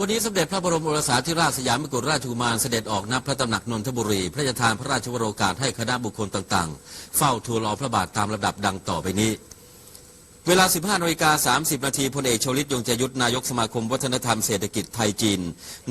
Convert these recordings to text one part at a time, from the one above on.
วันนี้สมเด็จพระบรมโอรสาธิราชสยามกุฎราชกุมารเสด็จออกนับพระตำหนักนนทบุรี พระราชทานพระราชวโรกาสให้คณะบุคคลต่างๆ เฝ้าทูลรอพระบาทตามลำดับดังต่อไปนี้ เวลา 15นาฬิกา30 นาทีพลเอกชลิตยงจยุทธนายกสมาคมวัฒนธรรมเศรษฐกิจไทยจีน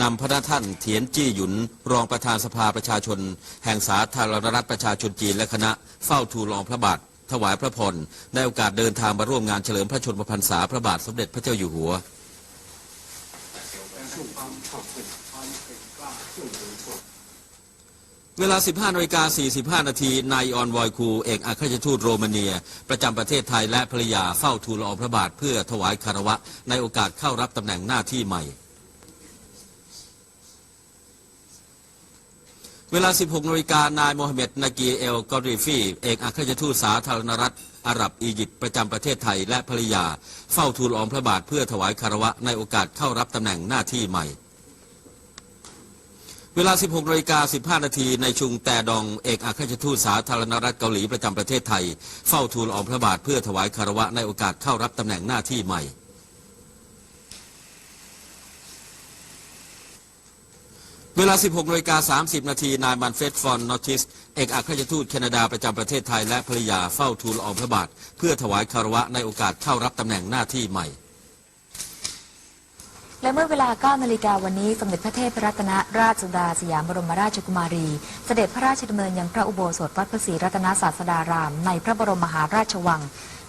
นำพระท่านเถียนจี้หยุน รองประธานสภาประชาชน แห่งสาธารณรัฐประชาชนจีนและคณะเฝ้าทูลรอพระบาทถวายพระพรในโอกาสเดินทางมาร่วมงานเฉลิมพระชนมพรรษาพระบาทสมเด็จพระเจ้าอยู่หัว เวลา 15นาฬิกา45 นาที นายออนวอยคู เอกอัครราชทูตโรมาเนีย ประจำประเทศไทยและภรรยาเฝ้าทูลละอองพระบาทเพื่อถวายคารวะ ในโอกาสเข้ารับตำแหน่งหน้าที่ใหม่ เวลา 16นาฬิกานายโมฮัมเหม็ดนากีเอลกอริฟี เอกอัครราชทูตสาธารณรัฐ อาหรับอียิปต์ประจำประเทศไทยและภรรยา เฝ้าทูลออมพระบาทเพื่อถวายคารวะในโอกาสเข้ารับตำแหน่งหน้าที่ใหม่ เวลา 16นาฬิกา15 นาทีในชุงแต่ดองเอกอัครราชทูตสาธารณรัฐเกาหลีประจำประเทศไทย เฝ้าทูลออมพระบาทเพื่อถวายคารวะในโอกาสเข้ารับตำแหน่งหน้าที่ใหม่ วลา 16นาฬิกา30 นาที นายมันเฟสฟอนนอติส เอกอัครราชทูตแคนาดาประจำประเทศไทยและภรยาเฝ้าทูลอองพระบาท เพื่อถวายคารวะในโอกาสเข้ารับตำแหน่งหน้าที่ใหม่ และเมื่อเวลา 9 นาฬิกาวันนี้ สมเด็จพระเทพรัตนราชสุดาสยามบรมราชกุมารี เสด็จพระราชดำเนินยังพระอุโบสถวัดพระศรีรัตนศาสดาราม ในพระบรมมหาราชวัง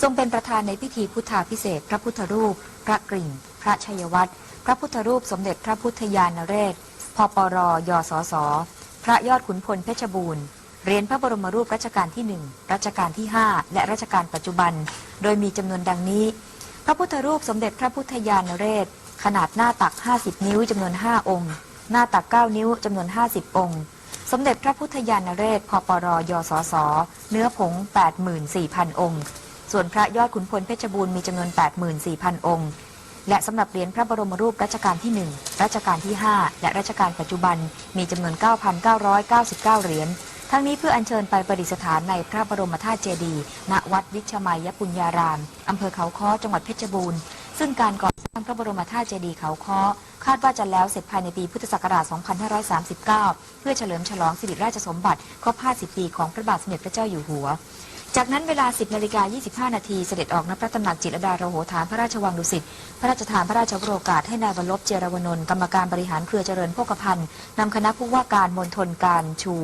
ทรงเป็นประธานในพิธีพุทธาพิเศษ พระพุทธรูป พระกริ่ง พระชัยวัตร พระพุทธรูปสมเด็จพระพุทธยานเรศ พปรยสส พระยอดขุนพลเพชรบูรณ์เรียญพระบรมรูปรัชกาลที่หนึ่งรัชกาลที่ห้าและรัชกาลปัจจุบัน โดยมีจำนวนดังนี้ พระพุทธรูปสมเด็จพระพุทธยานเรศ ขนาดหน้าตัก 50 นิ้วจำนวน 5 องค์ หน้าตัก 9 นิ้วจำนวน 50 องค์ สมเด็จพระพุทธยานเรศพปรยสส เนื้อผง 84,000 องค์ ส่วนพระยอดขุนพลเพชรบูรณ์มีจำนวน 84,000 องค์ และสำหรับเหรียญพระบรมรูปรัชกาลที่ 1 รัชกาลที่ 5 และรัชกาลปัจจุบัน มีจำนวน 9,999 เหรียญ ทั้งนี้เพื่ออัญเชิญไปประดิษฐานในพระบรมธาตุเจดีย์ ณ วัดวิชมัยปุญญาราม อำเภอเขาค้อ จังหวัดเพชรบูรณ์ ซึ่งการก่อสร้างพระบรมธาตุเจดีย์เขาค้อ คาดว่าจะแล้วเสร็จภายในปีพุทธศักราช 2539 เพื่อเฉลิมฉลองสิริราชสมบัติครบ 50 ปีของพระบาทสมเด็จพระเจ้าอยู่หัว จากนั้นเวลา 10นาฬิกา25 นาทีเสด็จออกณพระตำหนักจิตรดาโรโหฐานพระราชวังดุสิต พระราชทานพระราชโรกาสให้นายวรลบเจรวนนท์กรรมการบริหารเครือเจริญโภคภัณฑ์นำคณะผู้ว่าการมณฑลการชู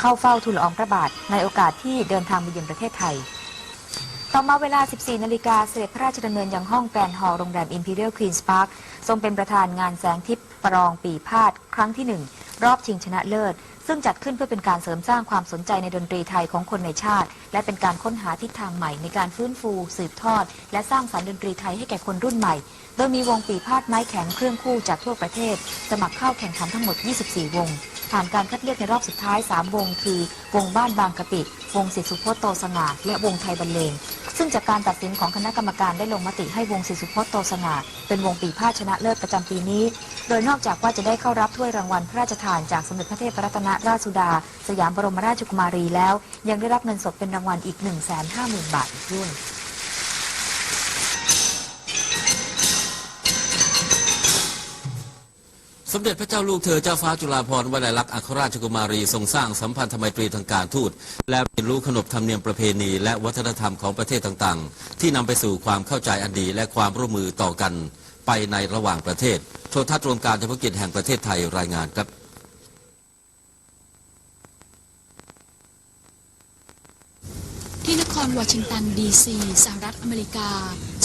เข้าเฝ้าทูลละอองพระบาทในโอกาสที่เดินทางมาเยือนประเทศไทยต่อมาเวลา 14 นาฬิกาเสด็จพระราชดำเนินยังห้องแกรนด์ฮอลล์โรงแรม Imperial Queen's Park ทรงเป็นประธานงานแสงทิพย์ประลองปีพาดครั้งที่ 1 รอบชิงชนะเลิศ ซึ่งจัดขึ้นเพื่อเป็นการเสริมสร้างความสนใจในดนตรีไทยของคนในชาติ และเป็นการค้นหาทิศทางใหม่ในการฟื้นฟู สืบทอด และสร้างสรรค์ดนตรีไทยให้แก่คนรุ่นใหม่ โดยมีวงปีพาดไม้แข็งเครื่องคู่จากทั่วประเทศ สมัครเข้าแข่งขันทั้งหมด 24 วง ผ่านการคัดเลือกในรอบสุดท้าย 3 วง คือ วงบ้านบางกะปิ วงศิษย์สุพจน์โตสง่าและวงไทยบรรเลง ซึ่งจากการตัดสินของคณะกรรมการได้ลงมติให้วงศิษย์สุพจน์โตสง่าเป็นวงปีพาชนะเลิศประจำปีนี้ โดยนอกจากว่าจะได้เข้ารับถ้วยรางวัลพระราชทานจากสมเด็จพระเทพรัตนราชสุดา สยามบรมราชกุมารีแล้ว ยังได้รับเงินสดเป็นรางวัลอีก 1 5 0 0 0 0 บาทอีกด้วย สมเด็จพระเจ้าลูกเธอเจ้าฟ้าจุฬาภรณ์วลัยลักษณ์อัครราชกุมารีทรงสร้างสัมพันธไมตรีทางการทูต และเรียนรู้ขนบธรรมเนียมประเพณี และวัฒนธรรมของประเทศต่างๆ ที่นำไปสู่ความเข้าใจอันดีและความร่วมมือต่อกัน ไปในระหว่างประเทศ โทรทัศน์รวมการเฉพาะกิจแห่งประเทศไทยรายงานครับ ที่นค รวอชิงตันดีซีสหรัฐอเมริกา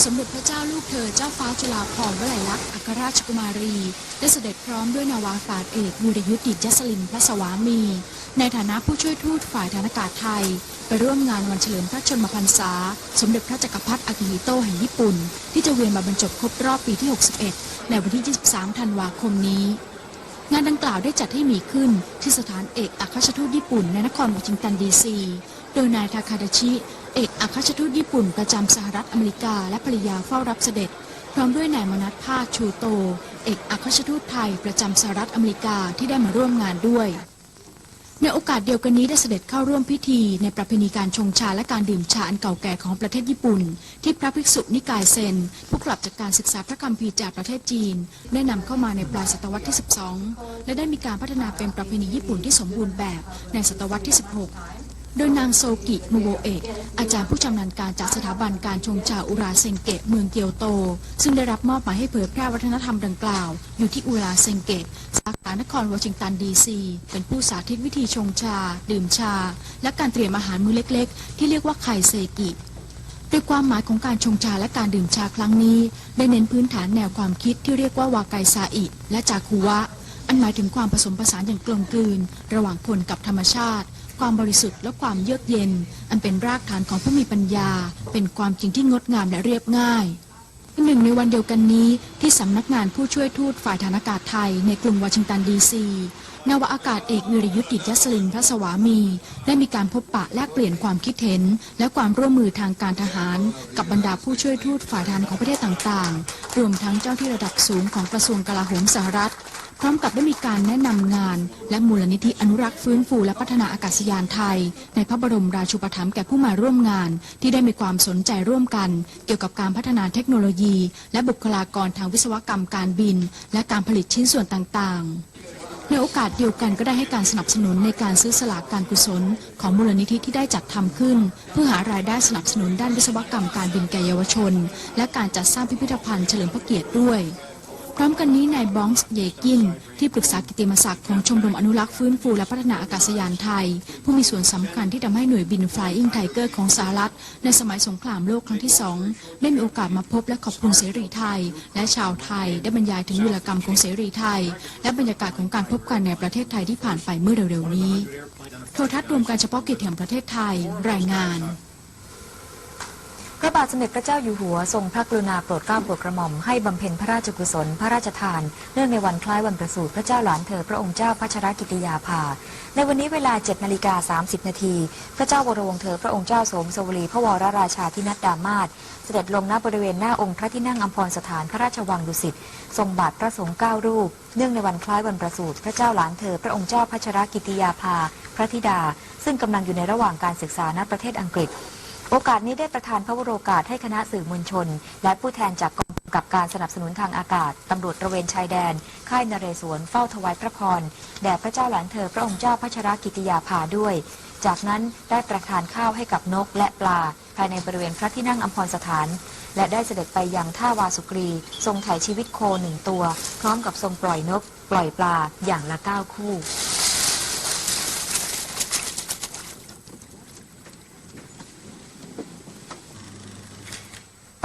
สมเด็จพระเจ้าลูกเธอเจ้าฟ้าจุฬาภรณ์วลัยลักษณ์อัครราชกุมารี ได้เสด็จพร้อมด้วยนาวาฝ่าเอกวีรยุทธ์ดิยศลินพระสวามี ในฐานะผู้ช่วยทูตฝ่ายฐานอากาศไทย ไปร่วมงานวันเฉลิมพระชนมพรรษา สมเด็จพระจักรพรรดิอากิฮิโตะแห่งญี่ปุ่น ที่จะเวียนมาบรรจบครบรอบปีที่ 61 ในวันที่ 23 ธันวาคมนี้งานดังกล่าวได้จัดให้มีขึ้นที่สถานเอกอัครราชทูตญี่ปุ่นในนครวอชิงตันดีซี โดยนายทาคาดาชิ เอกอัครราชทูตญี่ปุ่นประจำสหรัฐอเมริกาและภรรยาเฝ้ารับเสด็จ พร้อมด้วยนายมนัทภาคชูโต เอกอัครราชทูตไทยประจำสหรัฐอเมริกาที่ได้มาร่วมงานด้วย ในโอกาสเดียวกันนี้ได้เสด็จเข้าร่วมพิธี ในประเพณีการชงชาและการดื่มชาอันเก่าแก่ของประเทศญี่ปุ่น ที่พระภิกษุนิกายเซน ผู้กลับจากการศึกษาพระคัมภีร์จากประเทศจีน ได้นำเข้ามาในปลายศตวรรษที่ 12 และได้มีการพัฒนาเป็นประเพณีญี่ปุ่นที่สมบูรณ์แบบในศตวรรษที่ 16 โดยนางโซกิมูโบเอะอาจารย์ผู้ชำนาญการจากสถาบันการชงชาอุราเซงเกะเมืองเกียวโต ซึ่งได้รับมอบหมายให้เผยแพร่วัฒนธรรมดังกล่าว อยู่ที่อุราเซงเกะสาขานครวอชิงตันดีซีเป็นผู้สาธิตวิธีชงชา ดื่มชา และการเตรียมอาหารมื้อเล็กๆ ที่เรียกว่าไคเซกิโดยความหมายของการชงชาและการดื่มชาครั้งนี้ ได้เน้นพื้นฐานแนวความคิดที่เรียกว่าวาไกซาอิ และจาคุวะ อันหมายถึงความผสมผสานอย่างกลมกลืน ระหว่างคนกับธรรมชาติ ความบริสุทธิ์และความเยือกเย็น อันเป็นรากฐานของผู้มีปัญญา เป็นความจริงที่งดงามและเรียบง่ายหนึ่งในวันเดียวกันนี้ที่สำนักงานผู้ช่วยทูตฝ่ายฐานอากาศไทยในกรุงวอชิงตันดีซีนาวาอากาศเอกวิรยุทธ์กิจยศลินพระสวามี ได้มีการพบปะแลกเปลี่ยนความคิดเห็น และความร่วมมือทางการทหาร กับบรรดาผู้ช่วยทูตฝ่ายทหารของประเทศต่างๆ รวมทั้งเจ้าที่ระดับสูงของกระทรวงกลาโหมสหรัฐ พร้อมกับได้มีการแนะนำงาน และมูลนิธิอนุรักษ์ฟื้นฟูและพัฒนาอากาศยานไทย ในพระบรมราชูปถัมภ์แก่ผู้มาร่วมงาน ที่ได้มีความสนใจร่วมกัน เกี่ยวกับการพัฒนาเทคโนโลยี และบุคลากรทางวิศวกรรมการบิน และการผลิตชิ้นส่วนต่างๆในโอกาสเดียวกันก็ได้ให้การสนับสนุนในการซื้อสลากการกุศล ของมูลนิธิที่ได้จัดทำขึ้น เพื่อหารายได้สนับสนุนด้านวิศวกรรมการบินแก่เยาวชน และการจัดสร้างพิพิธภัณฑ์เฉลิมพระเกียรติด้วย พร้อมกันนี้นายบองส์เยกิน ที่ปรึกษากิติมศักดิ์ของชมรมอนุรักษ์ฟื้นฟูและพัฒนาอากาศยานไทย ผู้มีส่วนสำคัญที่ทำให้หน่วยบิน Flying Tiger ของสหรัฐ ในสมัยสงครามโลกครั้งที่สองได้มีโอกาสมาพบและขอบคุณเสรีไทย และชาวไทยได้บรรยายถึงวีรกรรมของเสรีไทย และบรรยากาศของการพบกันในประเทศไทยที่ผ่านไปเมื่อเร็วๆนี้ โทรทัศน์รวมการเฉพาะกิจแห่งประเทศไทยรายงาน พระบาทสมเด็จพระเจ้าอยู่หัวทรงพระกรุณาโปรดเกล้าโปรดกระหม่อมให้บำเพ็ญพระราชกุศล พระราชทาน เนื่องในวันคล้ายวันประสูติพระเจ้าหลานเธอพระองค์เจ้าพัชรกิติยาภา ในวันนี้เวลา7นาฬิกา30 นาที พระเจ้าวรวงศ์เธอพระองค์เจ้าสมสวรีพระวรราชาธินัดดามาศเสด็จลงณบริเวณหน้าองค์พระที่นั่งอัมพรสถานพระราชวังดุสิตทรงบาทพระสงฆ์เก้ารูป เนื่องในวันคล้ายวันประสูติพระเจ้าหลานเธอพระองค์เจ้าพัชรกิติยาภา พระธิดา ซึ่งกำลังอยู่ในระหว่างการศึกษาณประเทศอังกฤษ โอกาสนี้ได้ประทานพระวโรกาสให้คณะสื่อมวลชน และผู้แทนจากกองกำกับการสนับสนุนทางอากาศตำรวจตระเวนชายแดน ค่ายนเรศวรเฝ้าถวายพระพรแด่พระเจ้าหลานเธอพระองค์เจ้าพัชรกิติยาภาด้วย จากนั้นได้ประทานข้าวให้กับนกและปลา ภายในบริเวณพระที่นั่งอัมพรสถาน และได้เสด็จไปยังท่าวาสุกรี ทรงถ่ายชีวิตโคหนึ่งตัว พร้อมกับทรงปล่อยนก ปล่อยปลาอย่างละเก้าคู่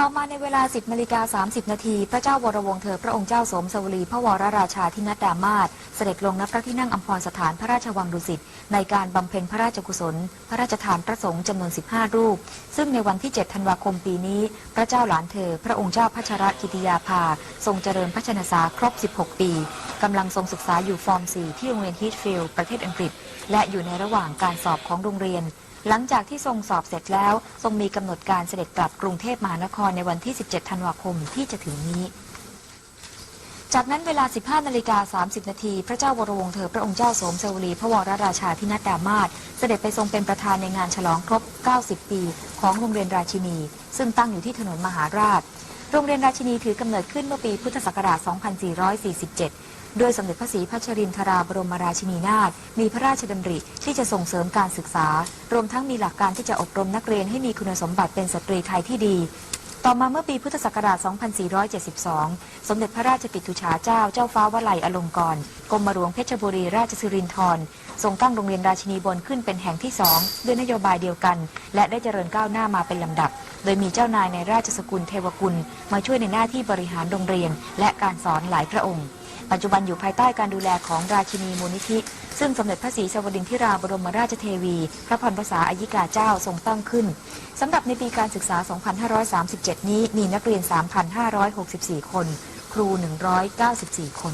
ต่อมาในเวลา 10นาฬิกา30 นาที พระเจ้าวรวงศ์เธอพระองค์เจ้าสมสวรีพระวรราชาธินัดดามาศเสด็จลงณพระที่นั่งอัมพรสถานพระราชวังดุสิตในการบำเพ็ญพระราชกุศล พระราชทานพระสงฆ์จำนวน 15 รูป ซึ่งในวันที่ 7 ธันวาคมปีนี้ พระเจ้าหลานเธอ พระองค์เจ้าพัชรกิติยาภา ทรงเจริญพระชนษาครบ 16 ปีกำลังทรงศึกษาอยู่ฟอร์ม 4 ที่โรงเรียนฮีทฟิลด์ประเทศอังกฤษ และอยู่ในระหว่างการสอบของโรงเรียน หลังจากที่ทรงสอบเสร็จแล้ว ทรงมีกำหนดการเสด็จกลับกรุงเทพมหานครในวันที่ 17 ธันวาคมที่จะถึงนี้ จากนั้นเวลา 15นาฬิกา30 นาทีพระเจ้าวรวงเธอพระองค์เจ้าสมสวรีพระวรราชาธินัดดามาศเสด็จไปทรงเป็นประธานในงานฉลองครบ 90 ปี ของโรงเรียนราชินี ซึ่งตั้งอยู่ที่ถนนมหาราช โรงเรียนราชินีถือกำเนิดขึ้นเมื่อปีพุทธศักราช 2447 โดยสมเด็จพระศรีพัชรินทราบรมราชินีนาถมีพระราชดำริที่จะส่งเสริมการศึกษา รวมทั้งมีหลักการที่จะอบรมนักเรียนให้มีคุณสมบัติเป็นสตรีไทยที่ดี ต่อมาเมื่อปีพุทธศักราช 2472 สมเด็จพระราชปิตุฉาเจ้า เจ้าฟ้าวลัยอลงกรณ์กรมหลวงเพชรบุรีราชสิรินธรทรงตั้งโรงเรียนราชินีบนขึ้นเป็นแห่งที่สองด้วยนโยบายเดียวกัน และได้เจริญก้าวหน้ามาเป็นลำดับ โดยมีเจ้านายในราชสกุลเทวกุล มาช่วยในหน้าที่บริหารโรงเรียน และการสอนหลายพระองค์ ปัจจุบันอยู่ภายใต้การดูแลของราชินีมูลนิธิ ซึ่งสมเด็จพระศรีชวดินทิราบรมราชเทวี พระพรภาษาอายิกาเจ้าทรงตั้งขึ้นสำหรับในปีการศึกษา 2537 นี้มีนักเรียน 3,564 คน ครู 194 คน